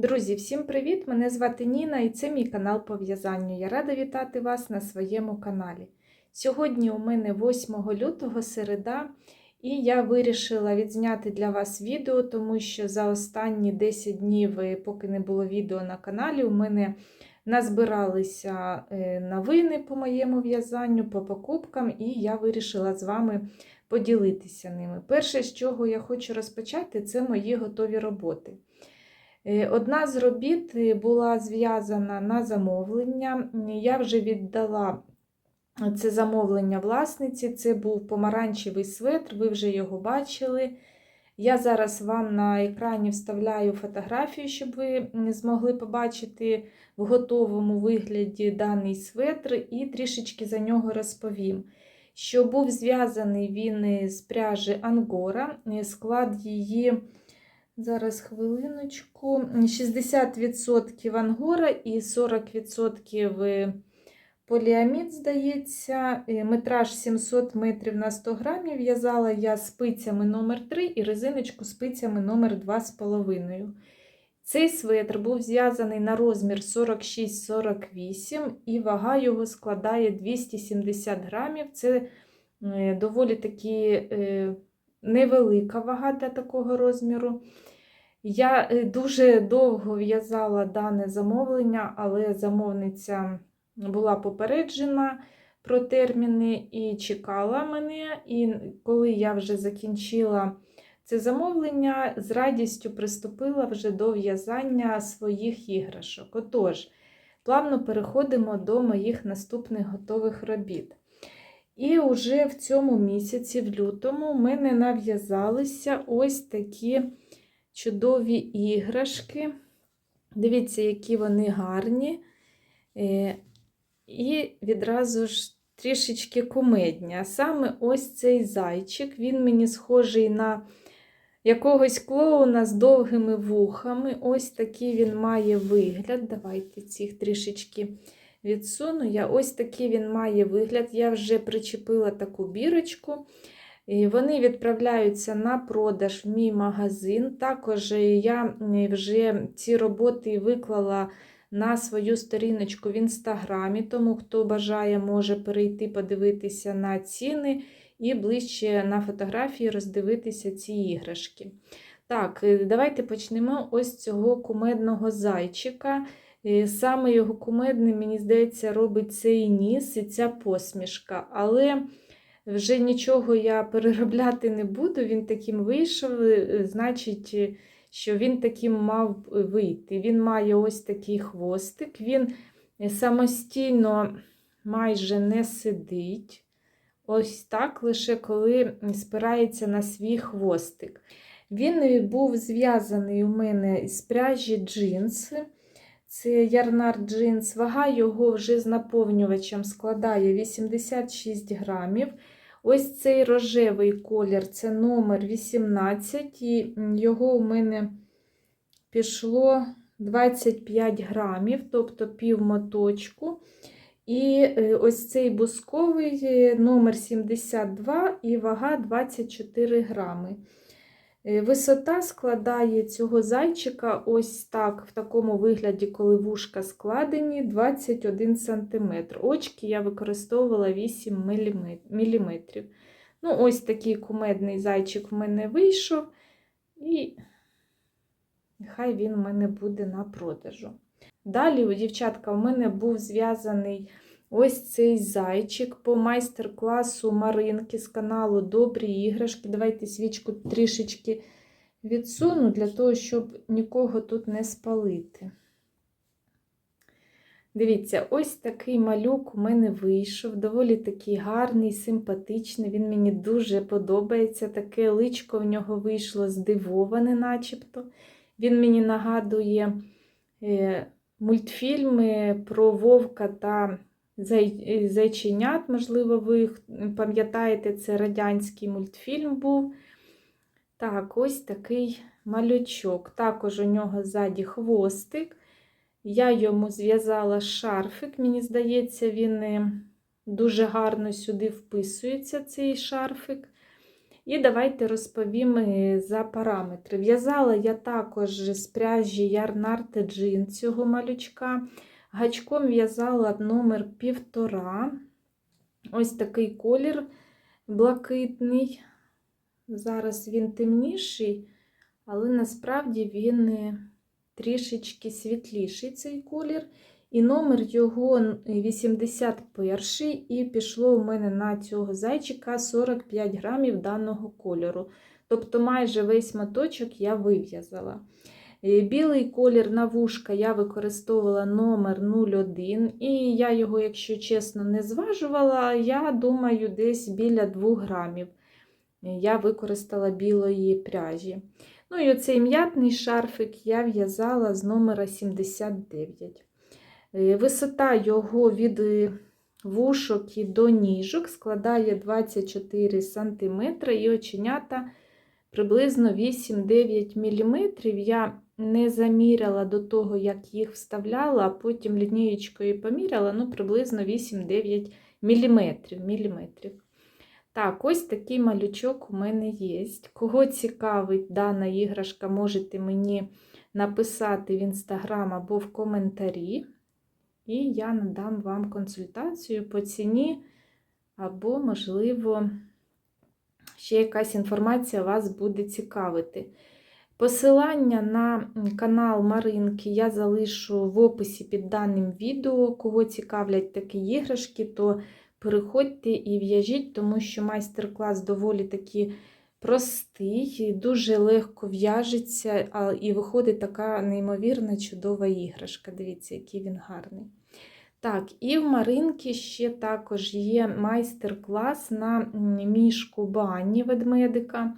Друзі, всім привіт! Мене звати Ніна і це мій канал по в'язанню. Я рада вітати вас на своєму каналі. Сьогодні у мене 8 лютого середа, і я вирішила відзняти для вас відео, тому що за останні 10 днів, е, поки не було відео на каналі, у мене назбиралися е, новини по моєму в'язанню, по покупкам, і я вирішила з вами поділитися ними. Перше, з чого я хочу розпочати, це мої готові роботи. Е, Одна з робіт е, була зв'язана на замовлення. Я вже віддала це замовлення власниці. Це був помаранчевий светр, ви вже його бачили. Я зараз вам на екрані вставляю фотографію, щоб ви змогли побачити в готовому вигляді даний светр, і трішечки за нього розповім. Що був зв'язаний він з пряжі Ангора, склад її. Зараз хвилиночку. 60% ангора і 40% поліамід, здається. Метраж 700 метрів на 100 грамів. В'язала я спицями номер 3 і резиночку спицями номер 2,5. Цей светр був зв'язаний на розмір 46-48 і вага його складає 270 грамів. Це доволі таки невелика вага для такого розміру. Я дуже довго в'язала дане замовлення, але замовниця була попереджена про терміни і чекала мене. І коли я вже закінчила це замовлення, з радістю приступила вже до в'язання своїх іграшок. Отож, плавно переходимо до моїх наступних готових робіт. І вже в цьому місяці, в лютому, в мене нав'язалися ось такі чудові іграшки. Дивіться, які вони гарні. І відразу ж трішечки кумедні. А саме ось цей зайчик, він мені схожий на якогось клоуна з довгими вухами. Ось такий він має вигляд. Давайте цих трішечки відсуну. Я ось такий він має вигляд. Я вже причепила таку бірочку. Вони відправляються на продаж в мій магазин. Також я вже ці роботи виклала на свою сторіночку в інстаграмі, тому хто бажає, може перейти подивитися на ціни і ближче на фотографії роздивитися ці іграшки. Так, давайте почнемо ось цього кумедного зайчика. Саме його кумедним, мені здається, робить цей ніс і ця посмішка. Але вже нічого я переробляти не буду, він таким вийшов, значить, що він таким мав вийти. Він має ось такий хвостик, він самостійно майже не сидить. Ось так, лише коли спирається на свій хвостик. Він був зв'язаний у мене з пряжі джинси. Це ярнар джинс. Вага його вже з наповнювачем складає 86 грамів. Ось цей рожевий колір це номер 18, і його у мене пішло 25 грамів, тобто пів моточку. І ось цей бусковий номер 72 і вага 24 грами. Висота складає цього зайчика ось так, в такому вигляді, коли вушка складені, 21 см. Очки я використовувала 8 мм. Ну, ось такий кумедний зайчик в мене вийшов, і нехай він у мене буде на продажу. Далі, дівчатка, у мене був зв'язаний ось цей зайчик по майстер-класу Маринки з каналу Добрі іграшки. Давайте свічку трішечки відсуну, для того, щоб нікого тут не спалити. Дивіться, ось такий малюк у мене вийшов, доволі такий гарний, симпатичний. Він мені дуже подобається. Таке личко в нього вийшло здивоване, начебто. Він мені нагадує е, мультфільми про вовка та зайченят. Можливо, ви пам'ятаєте, це радянський мультфільм був. Так, ось такий малючок. Також у нього ззаді хвостик. Я йому зв'язала шарфик, мені здається, він дуже гарно сюди вписується, цей шарфик. І давайте розповім е, за параметри. В'язала я також з пряжі Ярнарте Джин цього малючка. Гачком в'язала номер півтора. Ось такий колір блакитний. Зараз він темніший, але насправді він е, трішечки світліший цей колір. І номер його 81 і пішло у мене на цього зайчика 45 грамів даного кольору. Тобто майже весь моточок я вив'язала. Е, Білий колір на вушка я використовувала номер 01, і я його, якщо чесно, не зважувала, я думаю, десь біля 2 грамів я використала білої пряжі. Ну і оцей м'ятний шарфик я в'язала з номера 79. Е, Висота його від е, вушок і до ніжок складає 24 см і оченята приблизно 8-9 мм. Я не заміряла до того, як їх вставляла, а потім лінієчкою поміряла, ну, приблизно 8-9 мм. міліметрів. Так, ось такий малючок у мене є. Кого цікавить дана іграшка, можете мені написати в інстаграм або в коментарі. І я надам вам консультацію по ціні, або, можливо, ще якась інформація вас буде цікавити. Посилання на канал Маринки я залишу в описі під даним відео. Кого цікавлять такі іграшки, то переходьте і в'яжіть, тому що майстер-клас доволі таки простий, дуже легко в'яжеться, і виходить така неймовірна чудова іграшка. Дивіться, який він гарний. Так, і в Маринки ще також є майстер-клас на мішку бані ведмедика.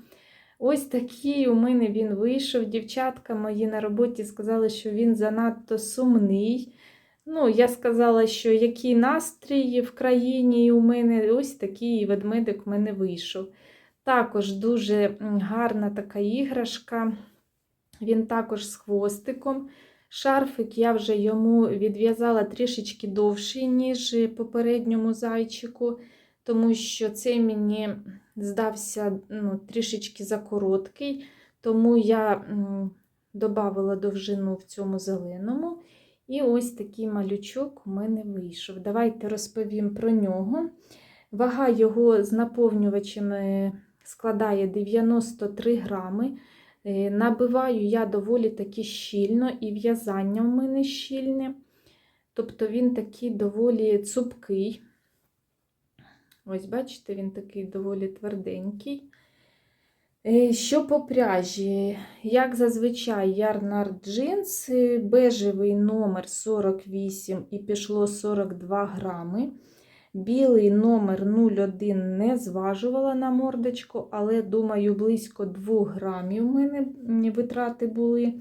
Ось такий у мене він вийшов. Дівчатка мої на роботі сказали, що він занадто сумний. Ну, я сказала, що який настрій в країні у мене ось такий ведмедик у мене вийшов. Також дуже гарна така іграшка. Він також з хвостиком. Шарфик я вже йому відв'язала трішечки довший, ніж попередньому зайчику, тому що цей мені здався ну, трішечки закороткий, тому я додала довжину в цьому зеленому. І ось такий малючок у мене вийшов. Давайте розповім про нього. Вага його з наповнювачами складає 93 грами. Е, Набиваю я доволі таки щільно, і в'язання в мене щільне. Тобто він такий доволі цупкий. Ось, бачите, він такий доволі тверденький. Е, Що по пряжі? Як зазвичай, Ярнар джинс, бежевий номер 48 і пішло 42 грами. Білий номер 01 не зважувала на мордочку, але, думаю, близько 2 грамів у мене витрати були.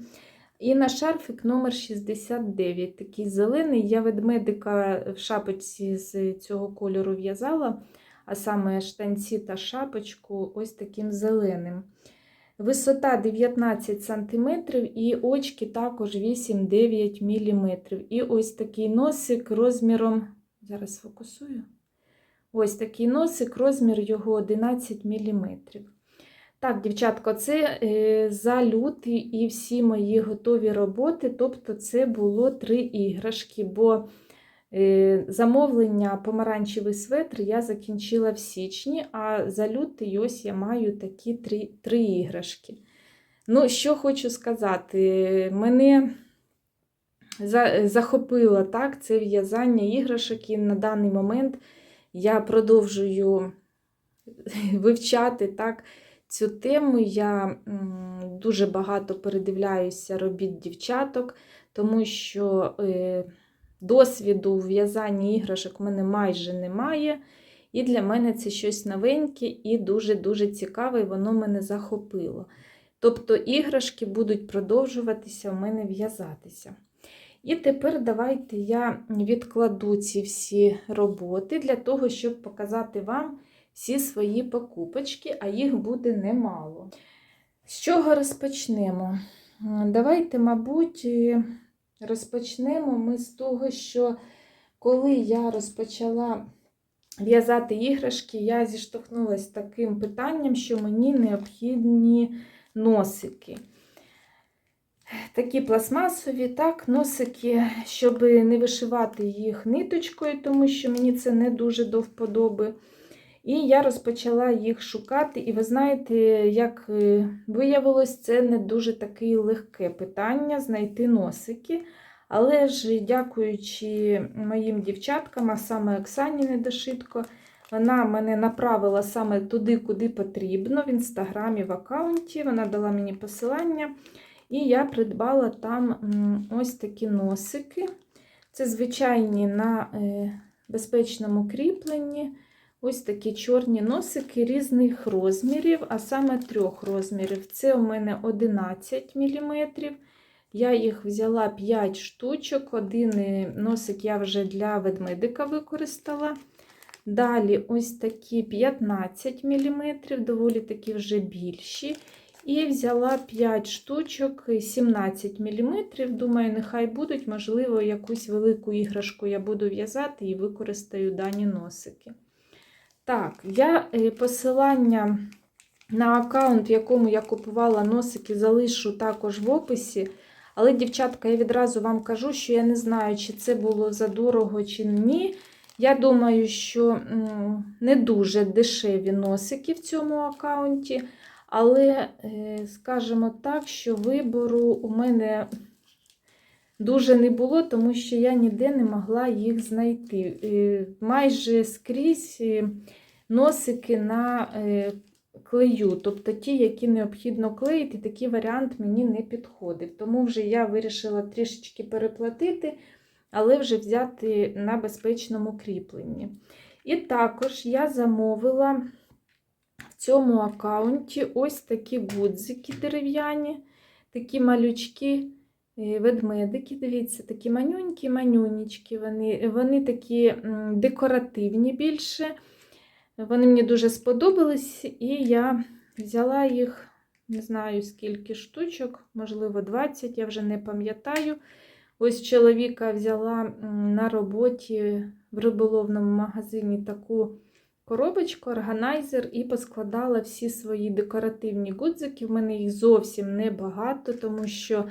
І на шарфик номер 69 такий зелений. Я ведмедика в шапочці з цього кольору в'язала, а саме штанці та шапочку ось таким зеленим. Висота 19 см і очки також 8-9 мм. І ось такий носик розміром. Зараз фокусую. Ось такий носик, розмір його 11 мм. Так, дівчатко, це е, за лютий і всі мої готові роботи. Тобто, це було три іграшки, бо е, замовлення помаранчевий светр я закінчила в січні, а за лютий ось я маю такі три, три іграшки. Ну, що хочу сказати, мене захопило так, це в'язання іграшок, і на даний момент я продовжую вивчати так, цю тему. Я дуже багато передивляюся робіт дівчаток, тому що е, досвіду у в'язанні іграшок в мене майже немає. І для мене це щось новеньке і дуже-дуже цікаве, і воно мене захопило. Тобто іграшки будуть продовжуватися в мене в'язатися. І тепер давайте я відкладу ці всі роботи для того, щоб показати вам всі свої покупочки, а їх буде немало. З чого розпочнемо? Давайте, мабуть, розпочнемо ми з того, що коли я розпочала в'язати іграшки, я зіштовхнулася з таким питанням, що мені необхідні носики. Такі пластмасові, так, носики, щоб не вишивати їх ниточкою, тому що мені це не дуже до вподоби. І я розпочала їх шукати. І ви знаєте, як е, виявилось, це не дуже таке легке питання знайти носики. Але ж, дякуючи моїм дівчаткам, а саме Оксані Недошитко, вона мене направила саме туди, куди потрібно, в інстаграмі, в аккаунті. Вона дала мені посилання. І я придбала там ось такі носики. Це звичайні на е, безпечному кріпленні. Ось такі чорні носики різних розмірів, а саме трьох розмірів. Це у мене 11 мм. Я їх взяла 5 штучок. Один носик я вже для ведмедика використала. Далі ось такі 15 мм, доволі такі вже більші. І взяла 5 штучок 17 мм. Думаю, нехай будуть, можливо, якусь велику іграшку я буду в'язати і використаю дані носики. Так, я е, посилання на аккаунт, в якому я купувала носики, залишу також в описі. Але, дівчатка, я відразу вам кажу, що я не знаю, чи це було задорого, чи ні. Я думаю, що не дуже дешеві носики в цьому аккаунті. Але, е, скажімо так, що вибору у мене дуже не було, тому що я ніде не могла їх знайти. Е, Майже скрізь е, носики на е, клею, тобто ті, які необхідно клеїти, такий варіант мені не підходив. Тому вже я вирішила трішечки переплатити, але вже взяти на безпечному кріпленні. І також я замовила в цьому аккаунті ось такі гудзики дерев'яні, такі малючки, ведмедики. Дивіться, такі манюнькі, манюнічки. Вони, вони такі декоративні більше. Вони мені дуже сподобались, і я взяла їх, не знаю скільки штучок, можливо, 20, я вже не пам'ятаю. Ось чоловіка взяла на роботі в риболовному магазині таку коробочку, органайзер і поскладала всі свої декоративні гудзики. В мене їх зовсім небагато, тому що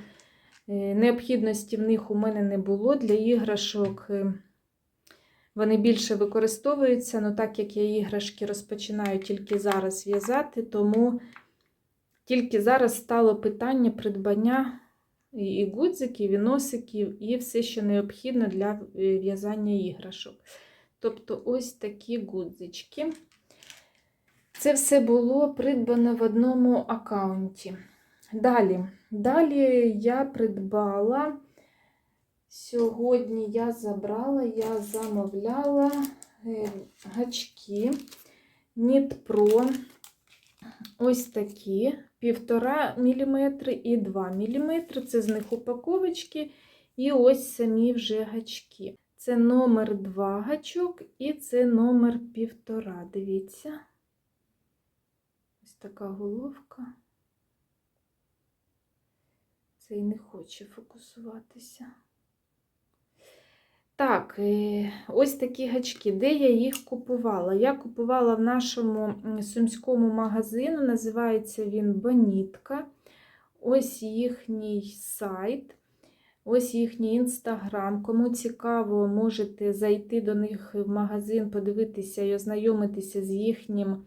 необхідності в них у мене не було для іграшок. е, Вони більше використовуються, але так як я іграшки розпочинаю тільки зараз в'язати, тому тільки зараз стало питання придбання і і гудзиків, і носиків, і все, що необхідно для е, в'язання іграшок. Тобто ось такі гудзички. Це все було придбано в одному аккаунті. Далі, далі я придбала. Сьогодні я забрала, я замовляла е, гачки Pro. Ось такі 1,5 мм і 2 мм. Це з них упаковочки. І ось самі вже гачки. Це номер 2 гачок і це номер 1,5. Дивіться. Ось така головка. Цей не хоче фокусуватися. Так, е, ось такі гачки. Де я їх купувала? Я купувала в нашому сумському магазину, називається він Бонітка. Ось їхній сайт, ось їхній інстаграм. Кому цікаво, можете зайти до них в магазин, подивитися і ознайомитися з їхнім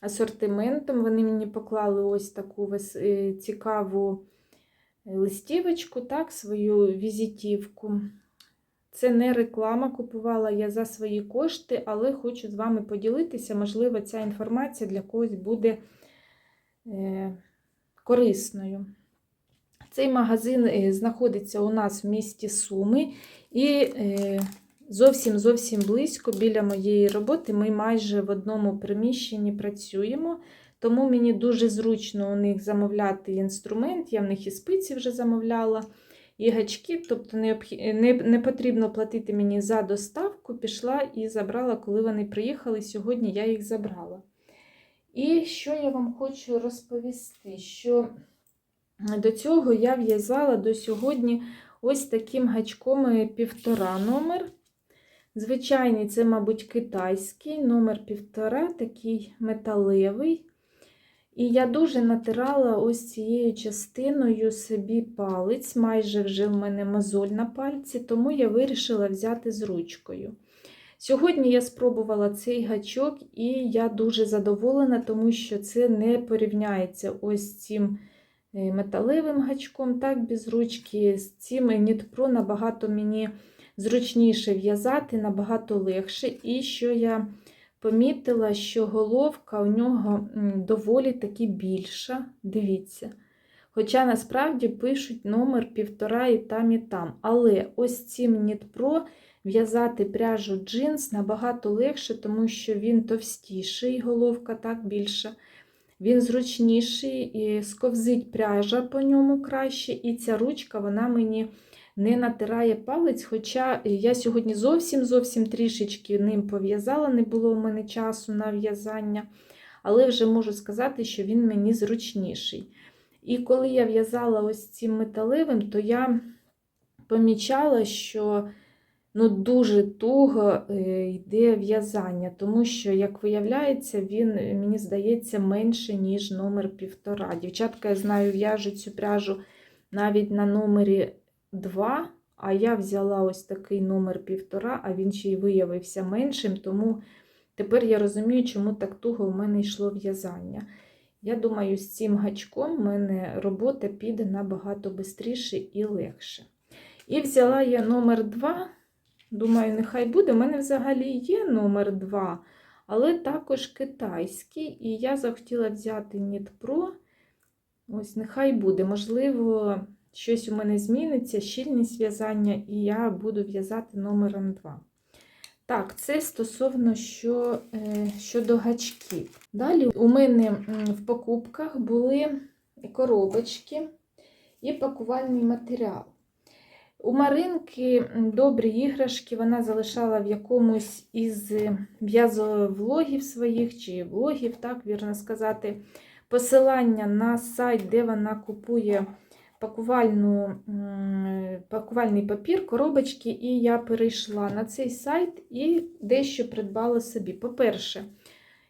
асортиментом. Вони мені поклали ось таку е, цікаву листівочку, так, свою візитівку. Це не реклама, купувала я за свої кошти, але хочу з вами поділитися. Можливо, ця інформація для когось буде е, корисною. Цей магазин е, знаходиться у нас в місті Суми, і е, зовсім зовсім близько біля моєї роботи ми майже в одному приміщенні працюємо. Тому мені дуже зручно у них замовляти інструмент. Я в них і спиці вже замовляла і гачки, тобто не, потрібно платити мені за доставку, пішла і забрала, коли вони приїхали. Сьогодні я їх забрала. І що я вам хочу розповісти, що до цього я в'язала до сьогодні ось таким гачком півтора номер. Звичайний, це, мабуть, китайський, номер півтора, такий металевий. І я дуже натирала ось цією частиною собі палець, майже вже в мене мозоль на пальці, тому я вирішила взяти з ручкою. Сьогодні я спробувала цей гачок, і я дуже задоволена, тому що це не порівняється ось цим е, металевим гачком, так, без ручки. З цим Pro набагато мені зручніше в'язати, набагато легше. І що я помітила, що головка у нього доволі таки більша. Дивіться. Хоча насправді пишуть номер півтора і там, і там. Але ось цим Pro в'язати пряжу джинс набагато легше, тому що він товстіший, головка так більша. Він зручніший, і сковзить пряжа по ньому краще, і ця ручка вона мені не натирає палець. Хоча я сьогодні зовсім зовсім трішечки ним пов'язала, не було у мене часу на в'язання, але вже можу сказати, що він мені зручніший. І коли я в'язала ось цим металевим, то я помічала, що ну, дуже туго е, йде в'язання, тому що, як виявляється, він, е, мені здається, менше, ніж номер півтора. Дівчатка, я знаю, в'яжуть цю пряжу навіть на номері 2, а я взяла ось такий номер півтора, а він ще й виявився меншим, тому тепер я розумію, чому так туго в мене йшло в'язання. Я думаю, з цим гачком в мене робота піде набагато швидше і легше. І взяла я номер 2. Думаю, нехай буде. У мене взагалі є номер 2, але також китайський. І я захотіла взяти Pro. Ось, нехай буде. Можливо, щось у мене зміниться, щільність в'язання, і я буду в'язати номером 2. Так, це стосовно що, е, щодо гачків. Далі у мене в покупках були коробочки і пакувальний матеріал. У Маринки добрі іграшки вона залишала в якомусь із в'язовлогів своїх чи влогів, так вірно сказати, посилання на сайт, де вона купує пакувальну, пакувальний папір, коробочки, і я перейшла на цей сайт і дещо придбала собі. По-перше,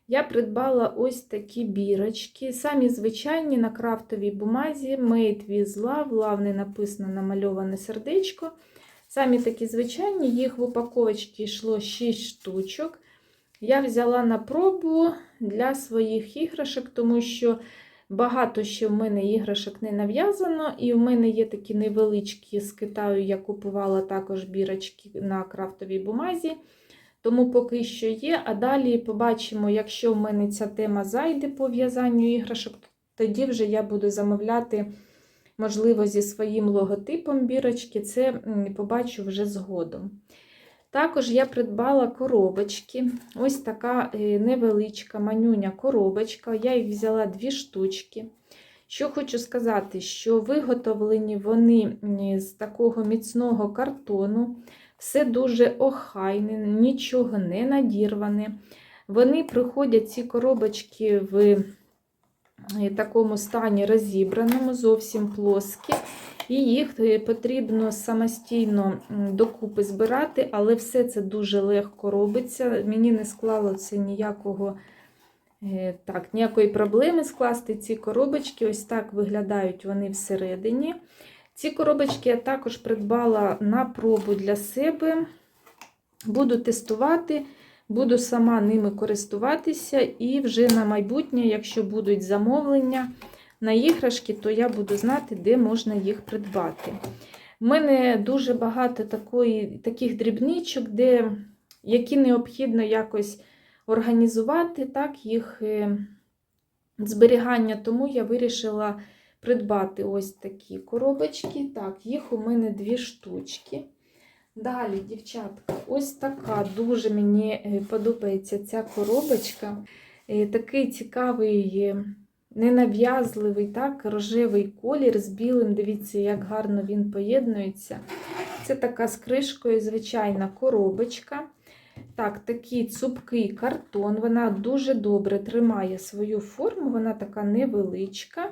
я придбала ось такі бірочки, самі звичайні на крафтовій бумазі, Made with Love, Love не написано намальоване сердечко. Самі такі звичайні, їх в упаковочці йшло 6 штучок. Я взяла на пробу для своїх іграшок, тому що багато ще в мене іграшок не нав'язано, і в мене є такі невеличкі з Китаю, я купувала також бірочки на крафтовій бумазі. Тому поки що є. А далі побачимо, якщо в мене ця тема зайде по в'язанню іграшок, тоді вже я буду замовляти, можливо, зі своїм логотипом бірочки. Це побачу вже згодом. Також я придбала коробочки. Ось така е, невеличка манюня коробочка. Я їх взяла дві штучки. Що хочу сказати, що виготовлені вони з такого міцного картону. Все дуже охайне, нічого не надірване. Вони приходять, ці коробочки, в е, такому стані розібраному, зовсім плоскі. І їх е, потрібно самостійно докупи збирати, але все це дуже легко робиться. Мені не склало це ніякого, е, так, ніякої проблеми скласти ці коробочки. Ось так виглядають вони всередині. Ці коробочки я також придбала на пробу для себе. Буду тестувати, буду сама ними користуватися, і вже на майбутнє, якщо будуть замовлення на іграшки, то я буду знати, де можна їх придбати. У мене дуже багато такої, таких дрібничок, де, які необхідно якось організувати, так, їх е, зберігання, тому я вирішила придбати ось такі коробочки. Так, їх у мене дві штучки. Далі, дівчатка, ось така дуже мені е, подобається ця коробочка. Е, Такий цікавий, ненав'язливий, так, рожевий колір з білим. Дивіться, як гарно він поєднується. Це така з кришкою звичайна коробочка. Так, такий цупкий картон. Вона дуже добре тримає свою форму, вона така невеличка.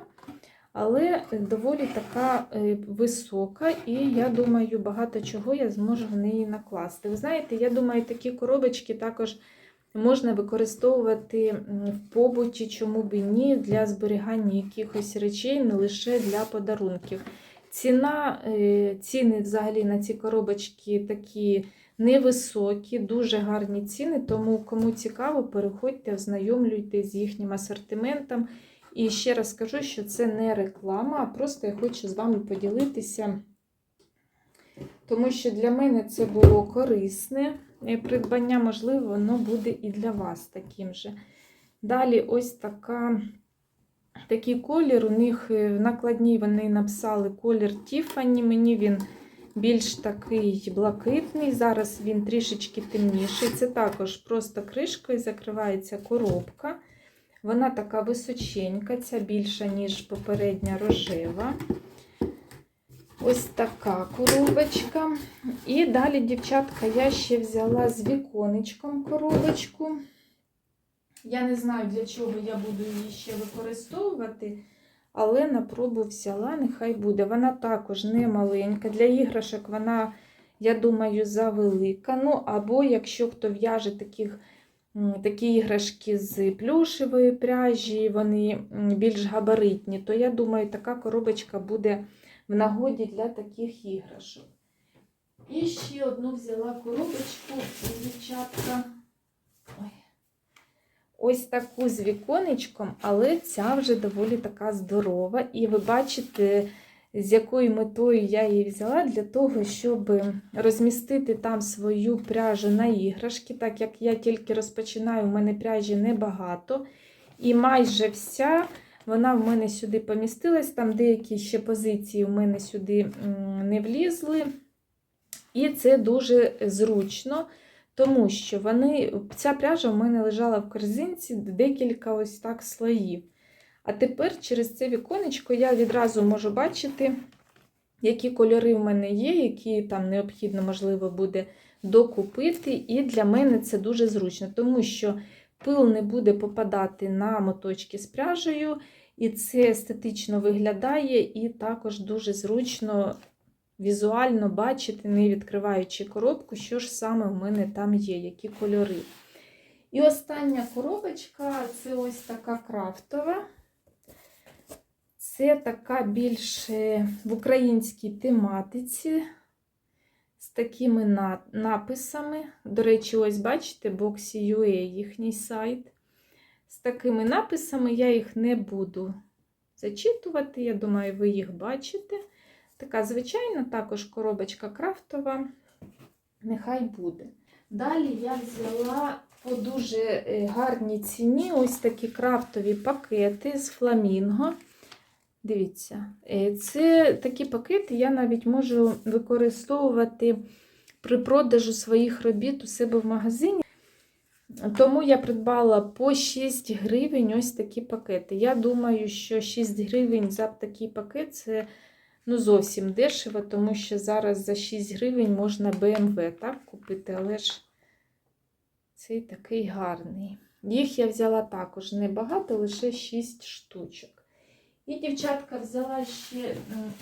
але доволі така е, висока, і я думаю, багато чого я зможу в неї накласти. Ви знаєте, я думаю, такі коробочки також можна використовувати в побуті, чому б і ні, для зберігання якихось речей, не лише для подарунків. Ціна, е, ціни взагалі на ці коробочки такі невисокі, дуже гарні ціни, тому кому цікаво, переходьте, ознайомлюйтесь з їхнім асортиментом. І ще раз скажу, що це не реклама, а просто я хочу з вами поділитися, тому що для мене це було корисне придбання, можливо, воно буде і для вас таким же. Далі ось така, такий колір. У них е, в накладній вони написали колір Тіфані. Мені він більш такий блакитний. Зараз він трішечки темніший. Це також просто кришкою закривається коробка. Вона така височенька, ця більша, ніж попередня рожева. Ось така коробочка. І далі, дівчатка, я ще взяла з віконечком коробочку. Я не знаю, для чого я буду її ще використовувати, але на пробу взяла, нехай буде. Вона також не маленька. Для іграшок вона, я думаю, завелика. Ну, або якщо хто в'яже таких такі іграшки з плюшевої пряжі, вони більш габаритні, то я думаю, така коробочка буде в нагоді для таких іграшок. І ще одну взяла коробочку, дівчатка. Ось таку з віконечком, але ця вже доволі така здорова. І ви бачите, з якою метою я її взяла, для того, щоб розмістити там свою пряжу на іграшки. Так як я тільки розпочинаю, у мене пряжі небагато. І майже вся вона в мене сюди помістилась. Там деякі ще позиції в мене сюди не влізли. І це дуже зручно. Тому що вони, ця пряжа в мене лежала в корзинці декілька ось так слоїв. А тепер через це віконечко я відразу можу бачити, які кольори в мене є, які там необхідно, можливо, буде докупити. І для мене це дуже зручно, тому що пил не буде попадати на моточки з пряжею, і це естетично виглядає, і також дуже зручно візуально бачити, не відкриваючи коробку, що ж саме в мене там є, які кольори. І остання коробочка це ось така крафтова. Це така більше в українській тематиці такими на- написами. До речі, ось бачите, Boxy.ua їхній сайт. З такими написами я їх не буду зачитувати. Я думаю, ви їх бачите. Така звичайна, також коробочка крафтова. Нехай буде. Далі я взяла по дуже е, гарній ціні ось такі крафтові пакети з фламінго. Дивіться, е, це такі пакети я навіть можу використовувати при продажу своїх робіт у себе в магазині. Тому я придбала по 6 гривень ось такі пакети. Я думаю, що 6 гривень за такий пакет це ну, зовсім дешево, тому що зараз за 6 гривень можна BMW так, купити, але ж цей такий гарний. Їх я взяла також небагато, лише 6 штучок. І дівчатка взяла ще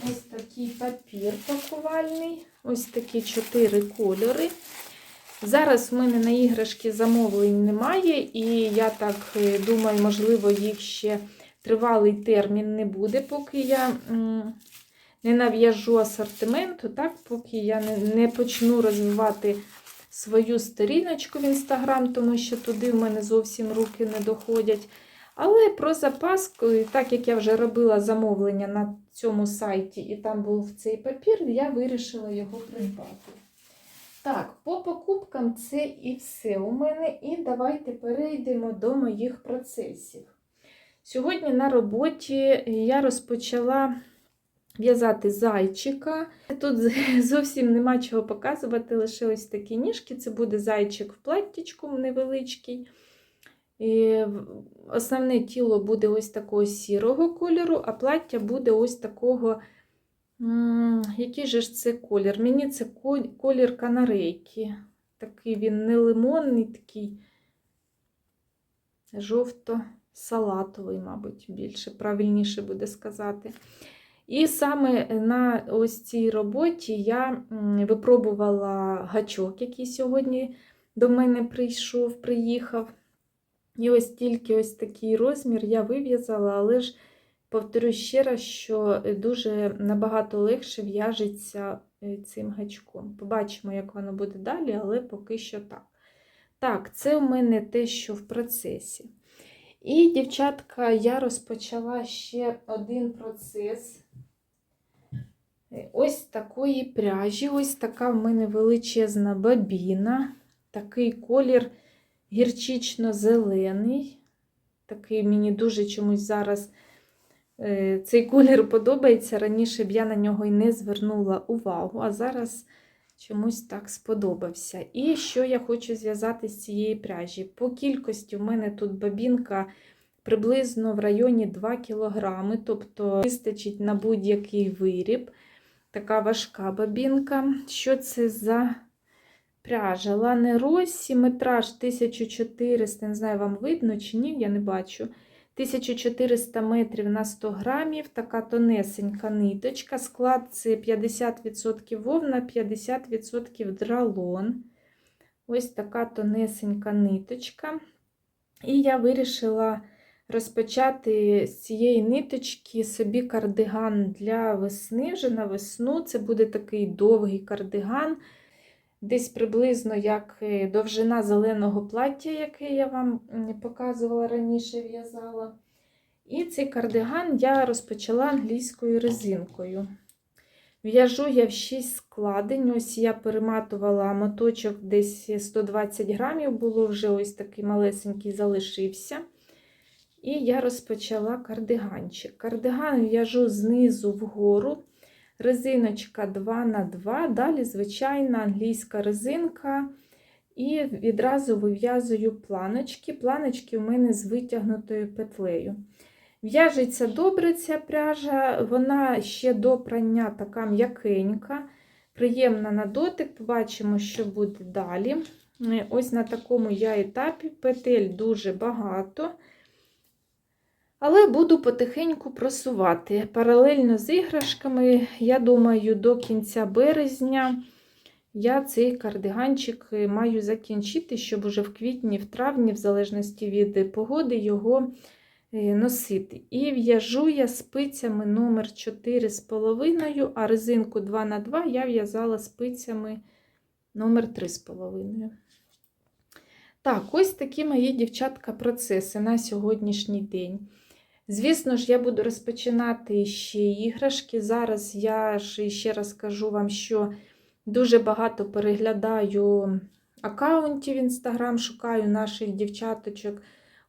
ось такий папір пакувальний, ось такі 4 кольори. Зараз в мене на іграшки замовлень немає, і я так е, думаю, можливо, їх ще тривалий термін не буде, поки я не нав'яжу асортименту, так, поки я не почну розвивати свою сторіночку в інстаграм, тому що туди в мене зовсім руки не доходять. Але про запаску, так як я вже робила замовлення на цьому сайті, і там був цей папір, я вирішила його придбати. Так, по покупкам це і все у мене. І давайте перейдемо до моїх процесів. Сьогодні на роботі я розпочала в'язати зайчика. Тут зовсім нема чого показувати, лише ось такі ніжки. Це буде зайчик в платтячку невеличкий. І Основне тіло буде ось такого сірого кольору, а плаття буде ось такого. Який же ж це колір? Мені це колір канарейки. Такий він не лимонний, такий жовто, салатовий, мабуть, більше, правильніше буде сказати. І саме на ось цій роботі я випробувала гачок, який сьогодні до мене прийшов, приїхав. І ось тільки ось такий розмір я вив'язала, але ж повторю ще раз, що дуже набагато легше в'яжеться е, цим гачком. Побачимо, як воно буде далі, але поки що так. Так, це у мене те, що в процесі. І, дівчатка, я розпочала ще один процес. Е, Ось такої пряжі, ось така в мене величезна бабіна, такий колір гірчично-зелений. Такий мені дуже чомусь зараз е, цей колір подобається. Раніше б я на нього і не звернула увагу, а зараз чомусь так сподобався. І що я хочу зв'язати з цієї пряжі? По кількості в мене тут бабінка приблизно в районі 2 кг, тобто вистачить на будь-який виріб. Така важка бабінка. Що це за пряжа? Лане Росі, метраж 1400, не знаю, вам видно чи ні, я не бачу. 1400 метрів на 100 грамів, така тонесенька ниточка. Склад це 50% вовна, 50% дралон. Ось така тонесенька ниточка. І я вирішила розпочати з цієї ниточки собі кардиган для весни. Вже на весну це буде такий довгий кардиган, десь приблизно як е, довжина зеленого плаття, яке я вам показувала раніше, в'язала. І цей кардиган я розпочала англійською резинкою. В'яжу я в 6 складень. Ось я перематувала моточок десь 120 грамів, було вже ось такий малесенький залишився. І я розпочала кардиганчик. Кардиган в'яжу знизу вгору, резиночка 2 на 2 далі звичайна англійська резинка. І відразу вив'язую планочки. Планочки у мене з витягнутою петлею. В'яжеться добре ця пряжа, вона ще до прання така м'якенька, приємна на дотик. Побачимо, що буде далі. Ось на такому я етапі петель дуже багато. Але буду потихеньку просувати. Паралельно з іграшками, я думаю, до кінця березня я цей кардиганчик е, маю закінчити, щоб уже в квітні, в травні, в залежності від погоди, його е, носити. І в'яжу я спицями номер 4,5, а резинку 2х2 я в'язала спицями номер 3,5. Так, ось такі мої дівчатка процеси на сьогоднішній день. Звісно ж, я буду розпочинати ще іграшки. Зараз я ж ще раз кажу вам, що дуже багато переглядаю аккаунтів в Instagram, шукаю наших дівчаточок,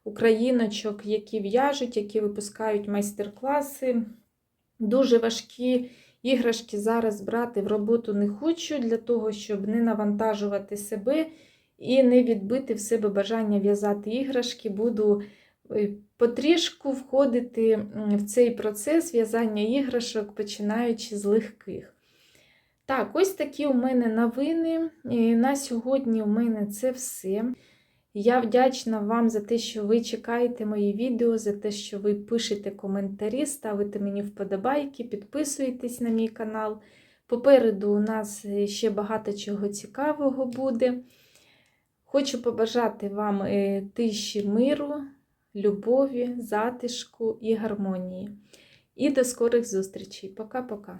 україночок, які в'яжуть, які випускають майстер-класи. Дуже важкі іграшки зараз брати в роботу не хочу, для того, щоб не навантажувати себе і не відбити в себе бажання в'язати іграшки. Буду потрішку входити в цей процес в'язання іграшок, починаючи з легких. Так, ось такі у мене новини. На сьогодні у мене це все. Я вдячна вам за те, що ви чекаєте мої відео, за те, що ви пишете коментарі, ставите мені вподобайки, підписуєтесь на мій канал. Попереду у нас ще багато чого цікавого буде. Хочу побажати вам е, тиші миру, любові, затишку і гармонії. І до скорих зустрічей. Пока-пока.